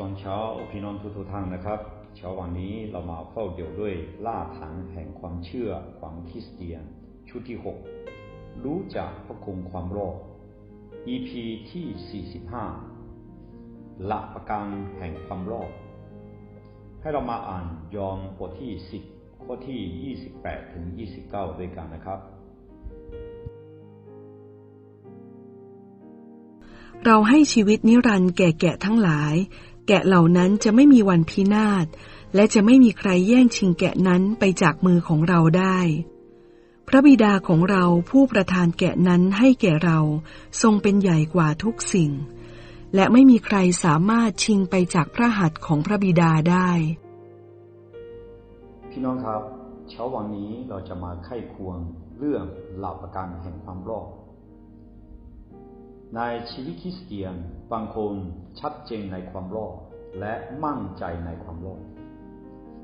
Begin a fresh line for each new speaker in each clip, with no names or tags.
ตอนเช้าพี่น้องทุกๆท่านนะครับ เช้าวันนี้เรามาเฝ้าเดี่ยวด้วยล่าถังแห่งความเชื่อของคริสเตียน ชุดที่ 6 รู้จักพระคุณความรอด EP ที่ 45หลักประกันแห่งความรอด ให้เรามาอ่านยอห์นบทที่ 10 ข้อที่ 28 ถึง 29 ด้วยกันนะครับ
เราให้ชีวิตนิรันดร์แก่แกะทั้งหลาย แกะเหล่านั้นจะไม่มีวันพินาศ และจะไม่มีใครแย่งชิงแกะนั้นไปจากมือของเราได้ พระบิดาของเราผู้ประทานแกะนั้นให้แก่เราทรงเป็นใหญ่กว่าทุกสิ่ง และไม่มีใครสามารถชิงไปจากพระหัตถ์ของพระบิดาได้
พี่น้องครับ เช้าวันนี้เราจะมาไข้ควงเรื่องหลักประกันแห่งความรอด ในชีวิตคริสเตียนบางคนชัดเจนในความรอดและมั่นใจในความรอด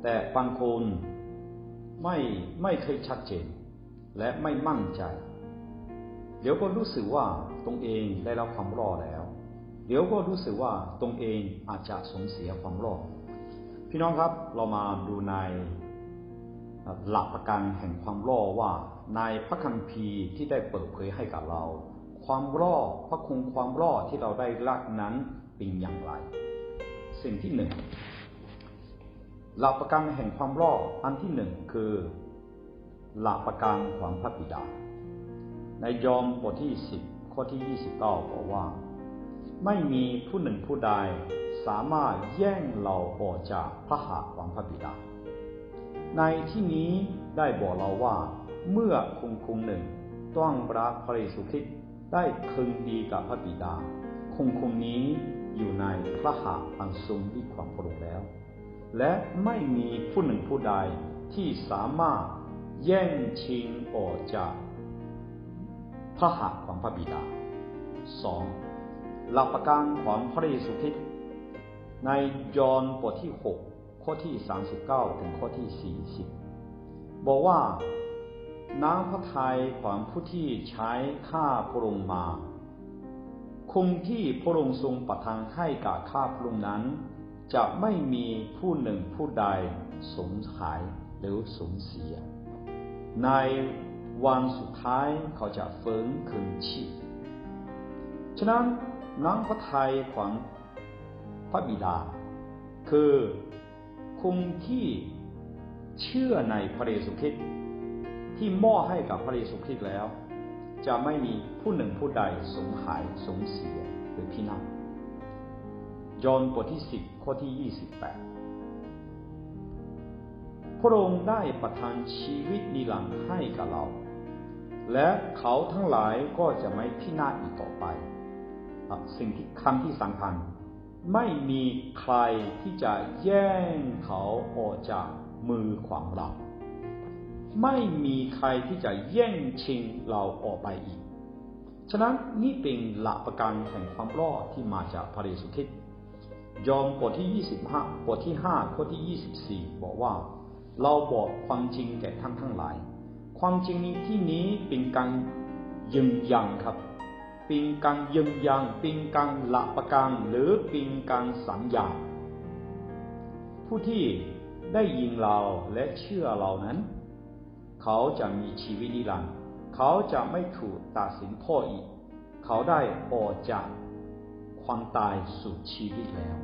แต่บางคนไม่ไม่เคยชัดเจน และไม่มั่นใจ เดี๋ยวก็รู้สึกว่าตรงเองได้รับความรอดแล้ว เดี๋ยวก็รู้สึกว่าตรงเองอาจจะสูญเสียความรอดพี่น้องครับเรามาดูในหลักประกันแห่งความรอดว่าในพระคัมภีร์ที่ได้เปิดเผยให้กับเรา ความรอดพระคุณความรอดที่เราได้รับนั้นเป็นอย่างไร สิ่งที่หนึ่งหลักประกันแห่งความรอดอันที่หนึ่งคือหลักประกันของพระบิดา ในยอห์นบทที่สิบข้อที่ยี่สิบเก้าบอกว่า ไม่มีผู้หนึ่งผู้ใดสามารถแย่งเราออกจากพระหัตถ์ของพระบิดา ในที่นี้ได้บอกเราว่าเมื่อคุณคุณหนึ่งต้องรับพระเยซูคริสต์ ได้คืนดีกับพระบิดา คงคงนี้อยู่ในพระหัตถ์อันทรงฤทธิ์ของพระองแล้ว และไม่มีผู้หนึ่งผู้ใดที่สามารถแย่งชิงออกจากพระหัตถ์ของพระบิดาสองหลักประกันของพระเยซูคริสต์ในยอห์นบทที่ 6 ข้อที่ 39 ถึงข้อที่ 40 บอกว่า น้ำพระทัยของผู้ที่ใช้ข้าพระองค์มาคงที่พระองค์ทรงประทานให้กับข้าพระองค์นั้น จะไม่มีผู้หนึ่งผู้ใดสงหายหรือสูญเสีย ในวันสุดท้ายเขาจะฟื้นคืนชีพฉะนั้นน้ำพระทัยของพระบิดา คือคงที่เชื่อในพระเยซูคริสต์ ที่มอบให้กับพระเยซูคริสต์แล้ว จะไม่มีผู้หนึ่งผู้ใดสงหายสงเสียหรือพินาศยอห์นบทที่สิบข้อที่ยี่สิบแปดพระองค์ได้ประทานชีวิตนิรันดร์ให้กับเรา และเขาทั้งหลายก็จะไม่พินาศอีกต่อไป สิ่งที่คำที่สำคัญ ไม่มีใครที่จะแย่งเขาออกจากมือของเรา ไม่มีใครที่จะแย่งชิงเราออกไปอีก ฉะนั้นนี่เป็นหลักประกันแห่งความรอดที่มาจากพระเยซูคริสต์ยอห์นบทที่ 25 บทที่ 5 ข้อที่ 24 บอกว่า เราบอกความจริงแก่ท่านทั้งหลาย ความจริงนี้ที่นี้เป็นการยืนยันครับ เป็นการยืนยัน เป็นการหลักประกันหรือเป็นการสัญญา ผู้ที่ได้ยินเราและเชื่อเรานั้น เขาจะมีชีวิตนิรันดร์เขาจะไม่ถูกตัดสินโทษอีก เขาได้ออกจากความตายสู่ชีวิตแล้ว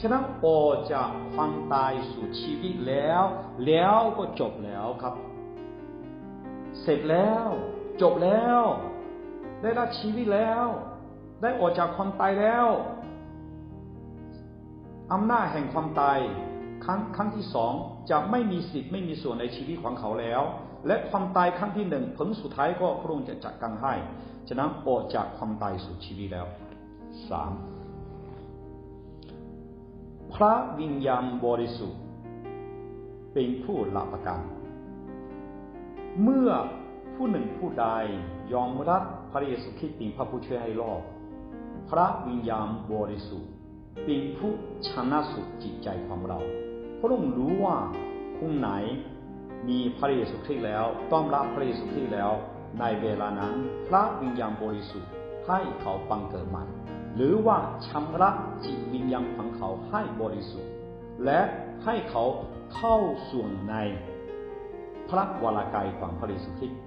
ฉะนั้นออกจากความตายสู่ชีวิตแล้ว แล้วก็จบแล้วครับ เสร็จแล้ว จบแล้ว ได้รับชีวิตแล้ว ได้ออกจากความตายแล้วอำนาจแห่งความตาย ครั้งครั้งที่สองจะไม่มีสิทธิ์ไม่มีส่วนในชีวิตของเขาแล้ว และความตายครั้งที่หนึ่งผลสุดท้ายก็พระองค์จะจัดการให้ ฉะนั้นออกจากความตายสู่ชีวิตแล้วสามพระวิญญาณบริสุทธิ์เป็นผู้หลักประกัน เมื่อผู้หนึ่งผู้ใดยอมรับพระเยซูคริสต์เป็นพระผู้ช่วยให้รอดพระวิญญาณบริสุทธิ์เป็นผู้ชนะสุดจิตใจของเรา พระองค์รู้ว่าคนไหนมีพระเยซูคริสต์แล้วต้อนรับพระเยซูคริสต์แล้ว ในเวลานั้นพระวิญญาณบริสุทธิ์ให้เขาบังเกิดใหม่หรือว่าชำระจิตวิญญาณของเขาให้บริสุทธิ์ และให้เขาเข้าส่วนในพระวรากายของพระเยซูคริสต์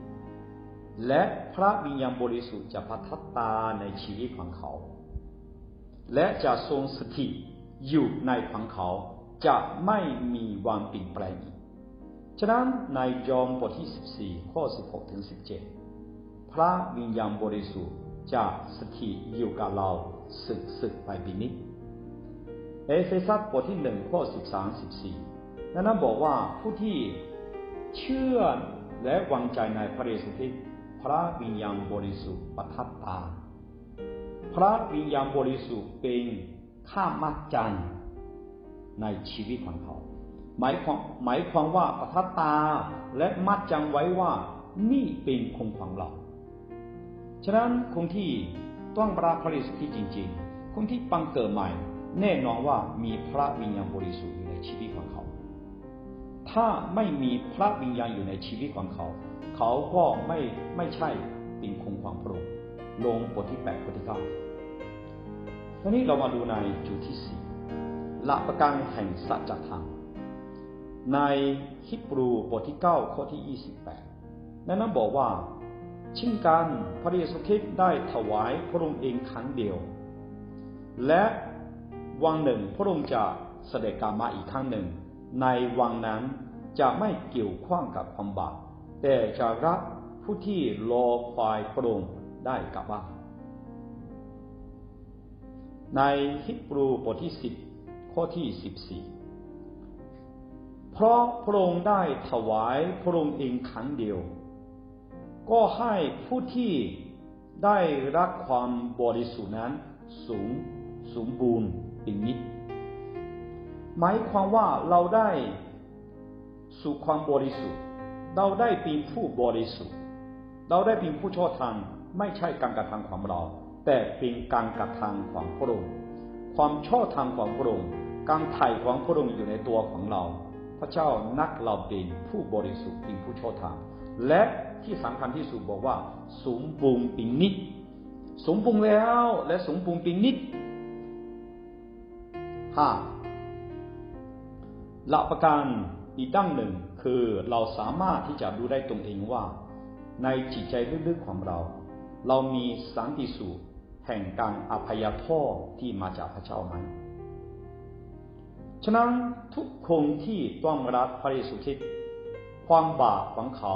และพระวิญญาณบริสุทธิ์จะพัฒตาในชีวิตของเขา และจะทรงสถิตอยู่ในของเขา จะไม่มีวันเปลี่ยนแปลงอีก ฉะนั้นในยอห์นบทที่ 14 ข้อ 16 ถึง 17 พระวิญญาณบริสุทธิ์จะสถิตอยู่กับเราสึกสึกไปบินิดเอเฟซัสบทที่หนึ่งข้อ 13 14 นั้นบอกว่าผู้ที่เชื่อและวางใจในพระเยซูคริสต์พระวิญญาณบริสุทธิ์ประทับตา พระวิญญาณบริสุทธิ์เป็นข้ามัดจัน ในชีวิตของเขา หมายความหมายความว่าประทับตาและมัดจังไว้ว่านี่เป็นคงของเรา ฉะนั้นคนที่ต้องรับพระเยซูคริสต์จริง ๆคนที่ปังเกิดใหม่ แน่นอนว่ามีพระวิญญาณบริสุทธิ์อยู่ในชีวิตของเขา ถ้าไม่มีพระวิญญาณอยู่ในชีวิตของเขา เขาก็ไม่ไม่ใช่เป็นคงความพระองค์ลงบทที่แปดบทที่เก้าทีนี้เรามาดูในจุดที่สี่ หลักประกันแห่งสัจธรรม ในฮิบรูบทที่เก้าข้อที่ยี่สิบแปดนั้นนั้นบอกว่าเช่นกันพระเยซูคริสต์ได้ถวายพระองค์เองครั้งเดียว และวันหนึ่งพระองค์จะเสด็จกลับมาอีกครั้งหนึ่ง ในวังนั้นจะไม่เกี่ยวข้องกับความบาปแต่จะรับผู้ที่รอคอยพระองค์ได้กลับบ้านในฮิบรูบทที่สิบ ข้อที่สิบสี่เพราะพระองค์ได้ถวายพระองค์เองครั้งเดียว ก็ให้ผู้ที่ได้รับความบริสุทธิ์นั้นสูงสมบูรณ์เป็นนิดหมายความว่าเราได้สู่ความบริสุทธิ์ เราได้เป็นผู้บริสุทธิ์ เราได้เป็นผู้ชอบธรรมไม่ใช่การกระทำของเรา แต่เป็นการกระทำของพระองค์ความชอบธรรมของพระองค์ การไถ่ของพระองค์อยู่ในตัวของเรา พระเจ้านักเราเป็นผู้บริสุทธิ์เป็นผู้ชอบธรรม และที่สำคัญที่สุดบอกว่า สมบูรณ์เป็นนิด สมบูรณ์แล้วและสมบูรณ์เป็นนิดห้าหลักประการอีกดั้งหนึ่งคือเราสามารถที่จะรู้ได้ตรงเองว่า ในจิตใจลึกๆของเรา เรามีสันติสุขแห่งการอภัยโทษที่มาจากพระเจ้าไหม ฉะนั้นทุกคนที่ต้องรับพระเยซูคริสต์ความบาปของเขา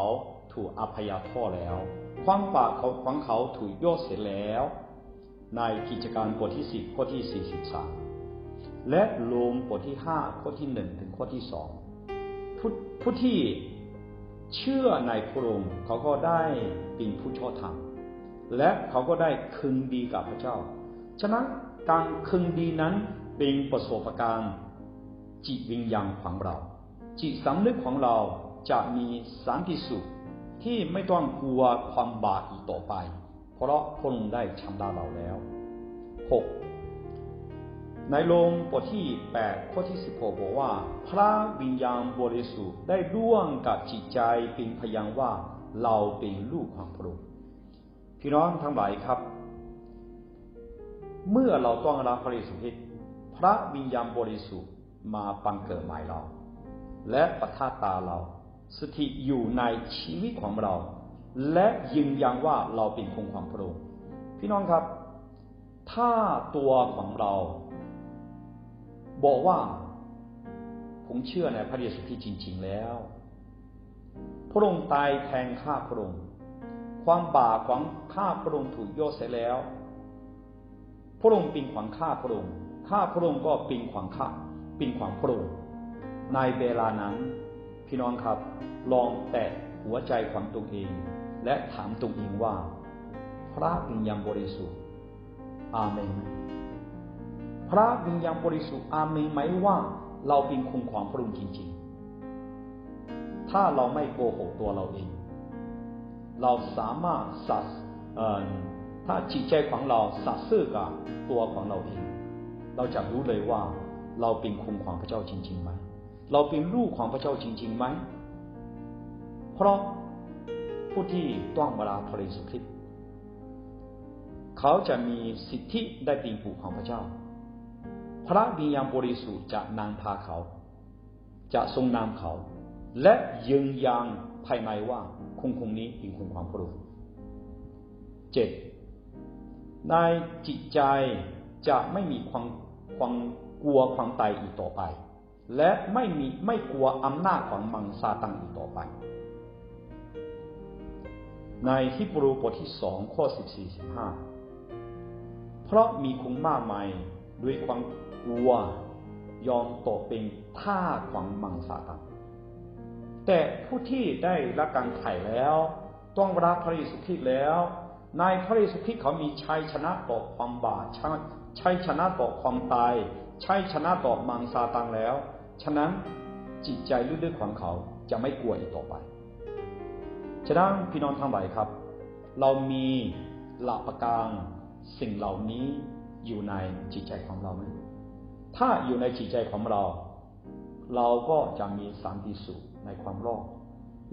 ถูกอภัยโทษแล้ว ความบาปของเขาถูกยกเสียแล้ว ในกิจการบทที่สิบข้อที่สี่สิบสามและลงบทที่ห้าข้อที่หนึ่งถึงข้อที่สองผู้ที่เชื่อในพระองค์เขาก็ได้เป็นผู้ชอบธรรม และเขาก็ได้คืนดีกับพระเจ้า ฉะนั้นการคืนดีนั้นเป็นประสบการณ์ จิตวิญญาณของเรา จิตสำนึกของเราจะมีสันติสุขที่ไม่ต้องกลัวความบาปอีกต่อไป เพราะพระองค์ได้ชำระเราแล้วหกในลงบทที่ 8 ข้อที่ 16 บอกว่า พระวิญญาณบริสุทธิ์ได้ร่วงกับจิตใจเป็นพยานว่าเราเป็นลูกของพระองค์พี่น้องทั้งหลายครับ เมื่อเราต้องรับพระเยซูคริสต์พระวิญญาณบริสุทธิ์ มาปังเกิดใหม่เรา และประทาตาเรา สถิตอยู่ในชีวิตของเรา และยืนยันว่าเราเป็นคงความพระองค์พี่น้องครับ ถ้าตัวของเรา บอกว่า ผมเชื่อในพระเยซูคริสต์จริง ๆ แล้ว พระองค์ตายแทนข้าพระองค์ความบาปของข้าพระองค์ถูกโยเสียแล้ว พระองค์เป็นขวังข้าพระองค์ข้าพระองค์ก็เป็นขวังข้า เป็นขวังพระองในเวลานั้น พี่น้องครับ ลองแตะหัวใจของตัวเอง และถามตัวเองว่า พระวิญญาณบริสุทธิ์ อาเมนพระวิญญาณบริสุทธิ์อาเมนไหมว่า เราเป็นคงความพระองค์จริง ๆ ถ้าเราไม่โกหกตัวเราเอง เราสามารถสัตถ้าจิตใจของเราสัตย์ซื่อกับตัวของเราเอง เราจะรู้เลยว่า เราเป็นคงความพระเจ้าจริงๆไหมเราเป็นลูกของพระเจ้าจริงๆไหมเพราะผู้ที่ต้องมาลาพระเยซูคริสต์เขาจะมีสิทธิได้เป็นบุตรของพระเจ้า พระวิญญาณบริสุทธิ์จะนำพาเขา จะทรงนำเขา และยืนยันภายในว่าคงคงนี้เป็นคนความพระเจ็ดในจิตใจจะไม่มีความความ กลัวความตายอีกต่อไป และไม่มีไม่กลัวอำนาจของมังซาตังอีกต่อไป ในฮิบรูบทที่สองข้อสิบสี่สิบห้าเพราะมีคงมากมายด้วยความกลัวยอมตกเป็นท่าของมังสาตังแต่ผู้ที่ได้รับการไถ่แล้ว ต้องรับพระเยซูคริสต์แล้ว ในพระเยซูคริสต์เขามีชัยชนะต่อความบาปชัยชนะต่อความตาย ชัยชนะต่อมังสาตังแล้ว ฉะนั้นจิตใจลึกๆของเขาจะไม่กลัวอีกต่อไป ฉะนั้นพี่น้องทั้งหลายครับ เรามีหลักประการสิ่งเหล่านี้อยู่ในจิตใจของเราไหมถ้าอยู่ในจิตใจของเรา เราก็จะมีสันติสุขในความรอด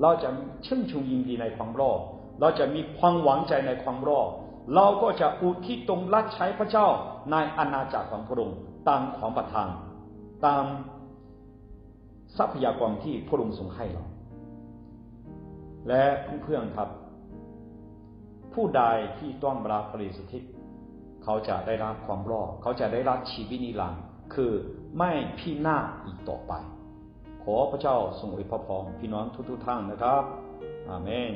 เราจะชื่นชมยินดีในความรอดเราจะมีความหวังใจในความรอด เราก็จะอุทิศตรงรับใช้พระเจ้าในอาณาจักรของพระองค์ตามของประทานตามทรัพยากรที่พระองค์ทรงให้เรา และเพื่อนๆครับ ผู้ใดที่ต้องรับพระเยซูคริสต์เขาจะได้รับความรอดเขาจะได้รับชีวิตนิรันดร์คือไม่พินาศอีกต่อไป ขอพระเจ้าทรงอวยพรพี่น้องทุกๆท่านนะครับอาเมน